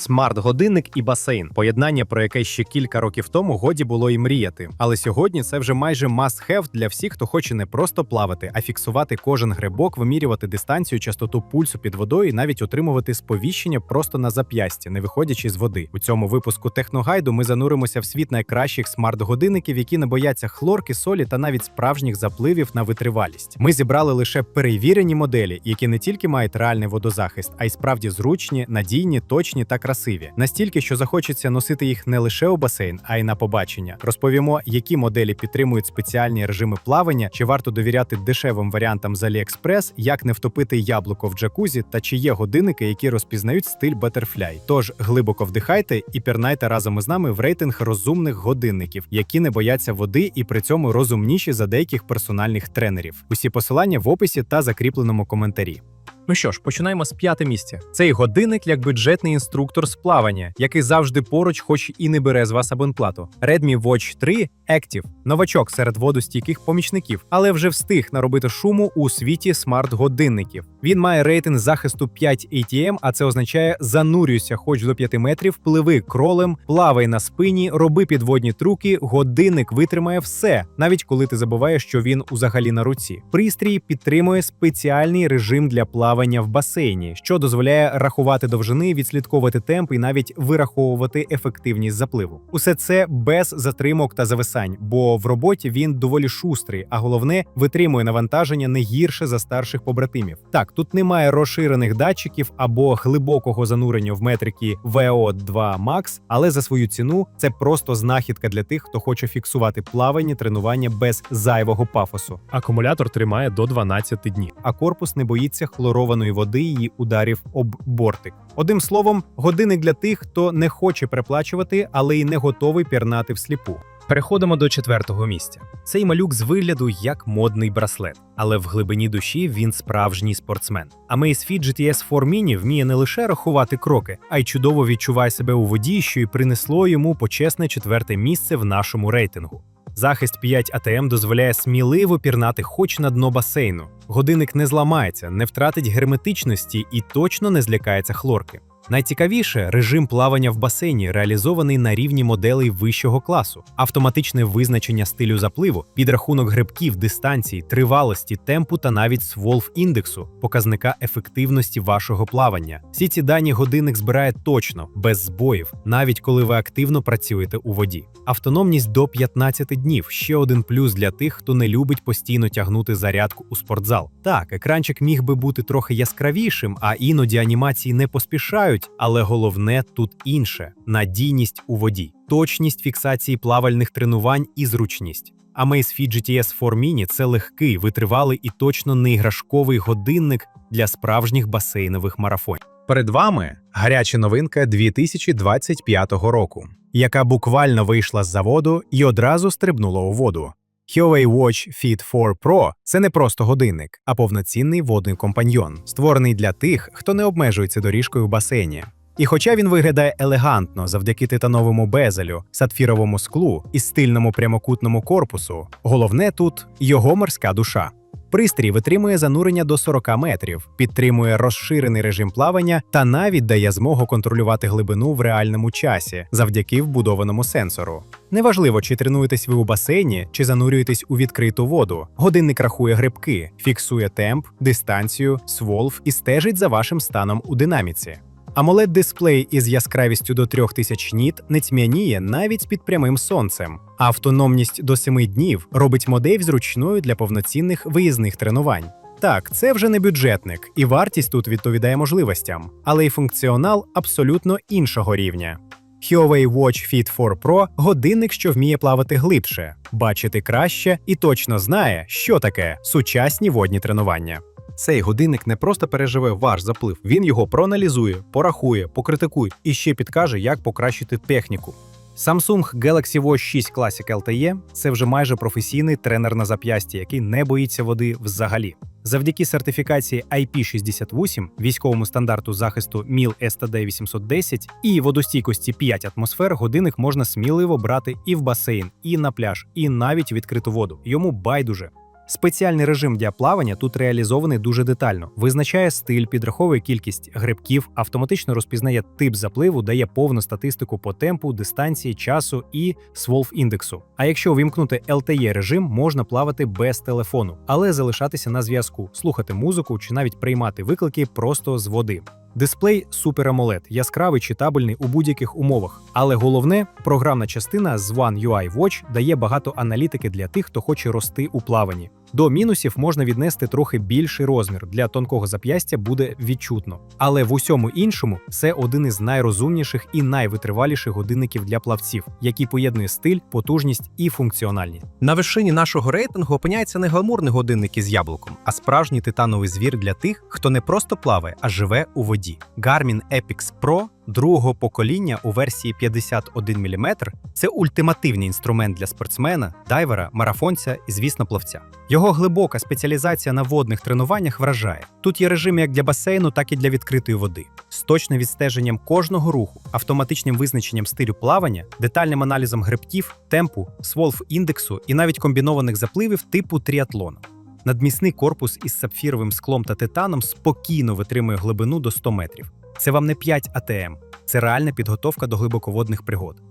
Смарт-годинник і басейн поєднання, про яке ще кілька років тому годі було і мріяти. Але сьогодні це вже майже must-have для всіх, хто хоче не просто плавати, а фіксувати кожен грибок, вимірювати дистанцію, частоту пульсу під водою і навіть отримувати сповіщення просто на зап'ясті, не виходячи з води. У цьому випуску техногайду ми зануримося в світ найкращих смарт-годинників, які не бояться хлорки, солі та навіть справжніх запливів на витривалість. Ми зібрали лише перевірені моделі, які не тільки мають реальний водозахист, а й справді зручні, надійні, точні та красиві. Настільки, що захочеться носити їх не лише у басейн, а й на побачення. Розповімо, які моделі підтримують спеціальні режими плавання, чи варто довіряти дешевим варіантам з AliExpress, як не втопити яблуко в джакузі, та чи є годинники, які розпізнають стиль Butterfly. Тож глибоко вдихайте і пірнайте разом із нами в рейтинг розумних годинників, які не бояться води і при цьому розумніші за деяких персональних тренерів. Усі посилання в описі та закріпленому коментарі. Ну що ж, починаємо з п'яте місця. Цей годинник як бюджетний інструктор з плавання, який завжди поруч, хоч і не бере з вас абонплату. Redmi Watch 3 Active – новачок серед водостійких помічників, але вже встиг наробити шуму у світі смарт-годинників. Він має рейтинг захисту 5 ATM, а це означає занурюйся хоч до 5 метрів, пливи кролем, плавай на спині, роби підводні трюки. Годинник витримає все, навіть коли ти забуваєш, що він узагалі на руці. Пристрій підтримує спеціальний режим для плавання в басейні, що дозволяє рахувати довжини, відслідковувати темп і навіть вираховувати ефективність запливу. Усе це без затримок та зависань, бо в роботі він доволі шустрий, а головне витримує навантаження не гірше за старших побратимів. Так, тут немає розширених датчиків або глибокого занурення в метрики VO2 Max, але за свою ціну це просто знахідка для тих, хто хоче фіксувати плавання, тренування без зайвого пафосу. Акумулятор тримає до 12 днів. А корпус не боїться хлорованої води і ударів об бортик. Одним словом, годинник для тих, хто не хоче переплачувати, але й не готовий пірнати всліпу. Переходимо до четвертого місця. Цей малюк з вигляду як модний браслет, але в глибині душі він справжній спортсмен. Amazfit GTS 4 Mini вміє не лише рахувати кроки, а й чудово відчуває себе у воді, що й принесло йому почесне четверте місце в нашому рейтингу. Захист 5 АТМ дозволяє сміливо пірнати хоч на дно басейну. Годинник не зламається, не втратить герметичності і точно не злякається хлорки. Найцікавіше режим плавання в басейні реалізований на рівні моделей вищого класу, автоматичне визначення стилю запливу, підрахунок грибків, дистанції, тривалості, темпу та навіть сволв індексу, показника ефективності вашого плавання. Всі ці дані годинник збирає точно, без збоїв, навіть коли ви активно працюєте у воді. Автономність до 15 днів ще один плюс для тих, хто не любить постійно тягнути зарядку у спортзал. Так, екранчик міг би бути трохи яскравішим, а іноді анімації не поспішають, але головне тут інше надійність у воді, точність фіксації плавальних тренувань і зручність. Amazfit GTS 4 Mini – це легкий, витривалий і точно не іграшковий годинник для справжніх басейнових марафонів. Перед вами гаряча новинка 2025 року, яка буквально вийшла з заводу і одразу стрибнула у воду. Huawei Watch Fit 4 Pro – це не просто годинник, а повноцінний водний компаньйон, створений для тих, хто не обмежується доріжкою в басейні. І хоча він виглядає елегантно завдяки титановому безелю, сапфіровому склу і стильному прямокутному корпусу, головне тут його морська душа. Пристрій витримує занурення до 40 метрів, підтримує розширений режим плавання та навіть дає змогу контролювати глибину в реальному часі завдяки вбудованому сенсору. Неважливо, чи тренуєтесь ви у басейні, чи занурюєтесь у відкриту воду. Годинник рахує грибки, фіксує темп, дистанцію, сволв і стежить за вашим станом у динаміці. Amoled дисплей із яскравістю до 3000 ніт не тьмяніє навіть під прямим сонцем. А автономність до 7 днів робить модель зручною для повноцінних виїзних тренувань. Так, це вже не бюджетник, і вартість тут відповідає можливостям, але й функціонал абсолютно іншого рівня. Huawei Watch Fit 4 Pro – годинник, що вміє плавати глибше, бачити краще і точно знає, що таке сучасні водні тренування. Цей годинник не просто переживе ваш заплив, він його проаналізує, порахує, покритикує і ще підкаже, як покращити техніку. Samsung Galaxy Watch 6 Classic LTE – це вже майже професійний тренер на зап'ясті, який не боїться води взагалі. Завдяки сертифікації IP68, військовому стандарту захисту МІЛ STD 810 і водостійкості 5 атмосфер, годинник можна сміливо брати і в басейн, і на пляж, і навіть відкриту воду. Йому байдуже. Спеціальний режим для плавання тут реалізований дуже детально. Визначає стиль, підраховує кількість грибків, автоматично розпізнає тип запливу, дає повну статистику по темпу, дистанції, часу і сволф індексу. А якщо увімкнути LTE режим, можна плавати без телефону, але залишатися на зв'язку, слухати музику чи навіть приймати виклики просто з води. Дисплей Super AMOLED, яскравий читабельний у будь-яких умовах. Але головне, програмна частина з One UI Watch дає багато аналітики для тих, хто хоче рости у плаванні. До мінусів можна віднести трохи більший розмір. Для тонкого зап'ястя буде відчутно. Але в усьому іншому це один із найрозумніших і найвитриваліших годинників для плавців, який поєднує стиль, потужність і функціональність. На вершині нашого рейтингу опиняється не гламурний годинник із яблуком, а справжній титановий звір для тих, хто не просто плаває, а живе у воді. Garmin Epix Pro другого покоління у версії 51 мм – це ультимативний інструмент для спортсмена, дайвера, марафонця і, звісно, плавця. Його глибока спеціалізація на водних тренуваннях вражає. Тут є режим як для басейну, так і для відкритої води, з точним відстеженням кожного руху, автоматичним визначенням стилю плавання, детальним аналізом гребків, темпу, сволф індексу і навіть комбінованих запливів типу тріатлону. Надмісний корпус із сапфіровим склом та титаном спокійно витримує глибину до 100 метрів. Це вам не 5 АТМ, це реальна підготовка до глибоководних пригод.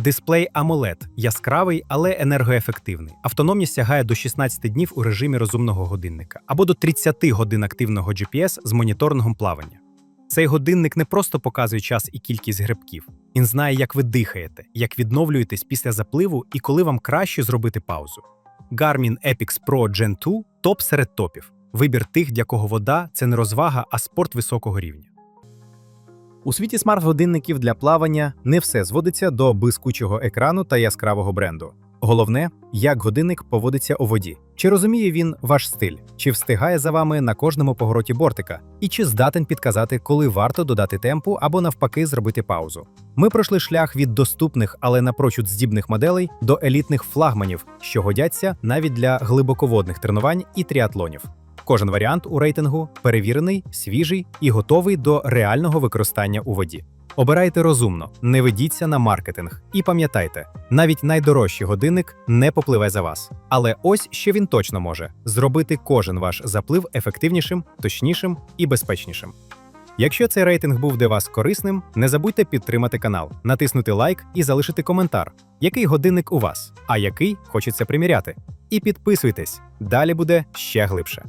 Дисплей AMOLED яскравий, але енергоефективний. Автономність сягає до 16 днів у режимі розумного годинника або до 30 годин активного GPS з моніторингом плавання. Цей годинник не просто показує час і кількість грибків. Він знає, як ви дихаєте, як відновлюєтесь після запливу і коли вам краще зробити паузу. Garmin Epix Pro Gen 2 – топ серед топів. Вибір тих, для кого вода це не розвага, а спорт високого рівня. У світі смарт-годинників для плавання не все зводиться до блискучого екрану та яскравого бренду. Головне, як годинник поводиться у воді. Чи розуміє він ваш стиль, чи встигає за вами на кожному повороті бортика, і чи здатен підказати, коли варто додати темпу або навпаки зробити паузу. Ми пройшли шлях від доступних, але напрочуд здібних моделей до елітних флагманів, що годяться навіть для глибоководних тренувань і тріатлонів. Кожен варіант у рейтингу перевірений, свіжий і готовий до реального використання у воді. Обирайте розумно, не ведіться на маркетинг. І пам'ятайте, навіть найдорожчий годинник не попливе за вас. Але ось що він точно може: зробити кожен ваш заплив ефективнішим, точнішим і безпечнішим. Якщо цей рейтинг був для вас корисним, не забудьте підтримати канал, натиснути лайк і залишити коментар, який годинник у вас, а який хочеться приміряти. І підписуйтесь, далі буде ще глибше.